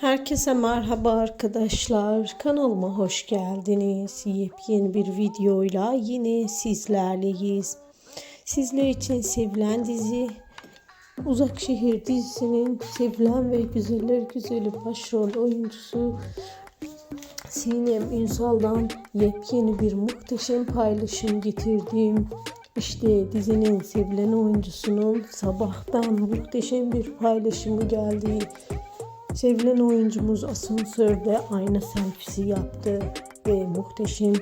Herkese merhaba arkadaşlar. Kanalıma hoş geldiniz. Yepyeni bir videoyla yine sizlerleyiz. Sizler için sevilen dizi Uzak Şehir dizisinin sevilen ve güzeller güzeli başrol oyuncusu Sinem Ünsal'dan yepyeni bir muhteşem paylaşım getirdim. İşte dizinin sevilen oyuncusunun sabahtan muhteşem bir paylaşımı geldi. Sevilen oyuncumuz asansörde ayna selfisi yaptı ve muhteşem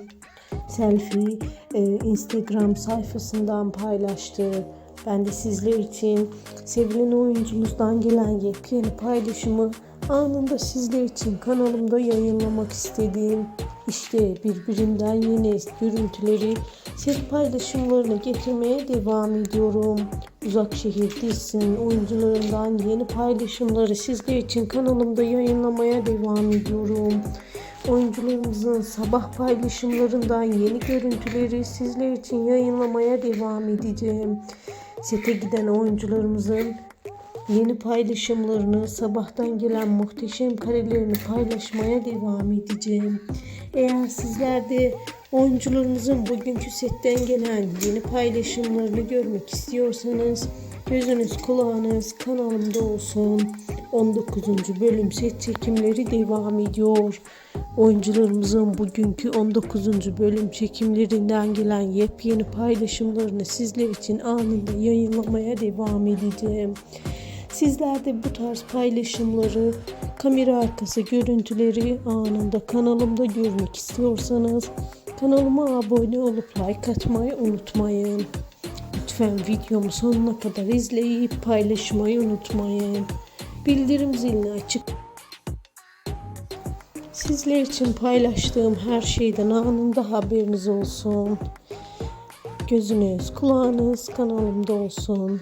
selfie e, Instagram sayfasından paylaştı. Ben de sizler için sevilen oyuncumuzdan gelen yepyeni paylaşımı anında sizler için kanalımda yayınlamak istedim. İşte birbirinden yeni görüntüleri set paylaşımlarını getirmeye devam ediyorum. Uzak Şehir dizisinin oyuncularından yeni paylaşımları sizler için kanalımda yayınlamaya devam ediyorum. Oyuncularımızın sabah paylaşımlarından yeni görüntüleri sizler için yayınlamaya devam edeceğim. Sete giden oyuncularımızın yeni paylaşımlarını, sabahtan gelen muhteşem karelerini paylaşmaya devam edeceğim. Eğer sizler de oyuncularımızın bugünkü setten gelen yeni paylaşımlarını görmek istiyorsanız gözünüz kulağınız kanalımda olsun. 19. bölüm set çekimleri devam ediyor. Oyuncularımızın bugünkü 19. bölüm çekimlerinden gelen yepyeni paylaşımlarını sizler için anında yayınlamaya devam edeceğim. Sizler de bu tarz paylaşımları, kamera arkası görüntüleri anında kanalımda görmek istiyorsanız kanalıma abone olup like atmayı unutmayın. Lütfen videomu sonuna kadar izleyip paylaşmayı unutmayın. Bildirim zilini açık. Sizler için paylaştığım her şeyden anında haberiniz olsun. Gözünüz, kulağınız kanalımda olsun.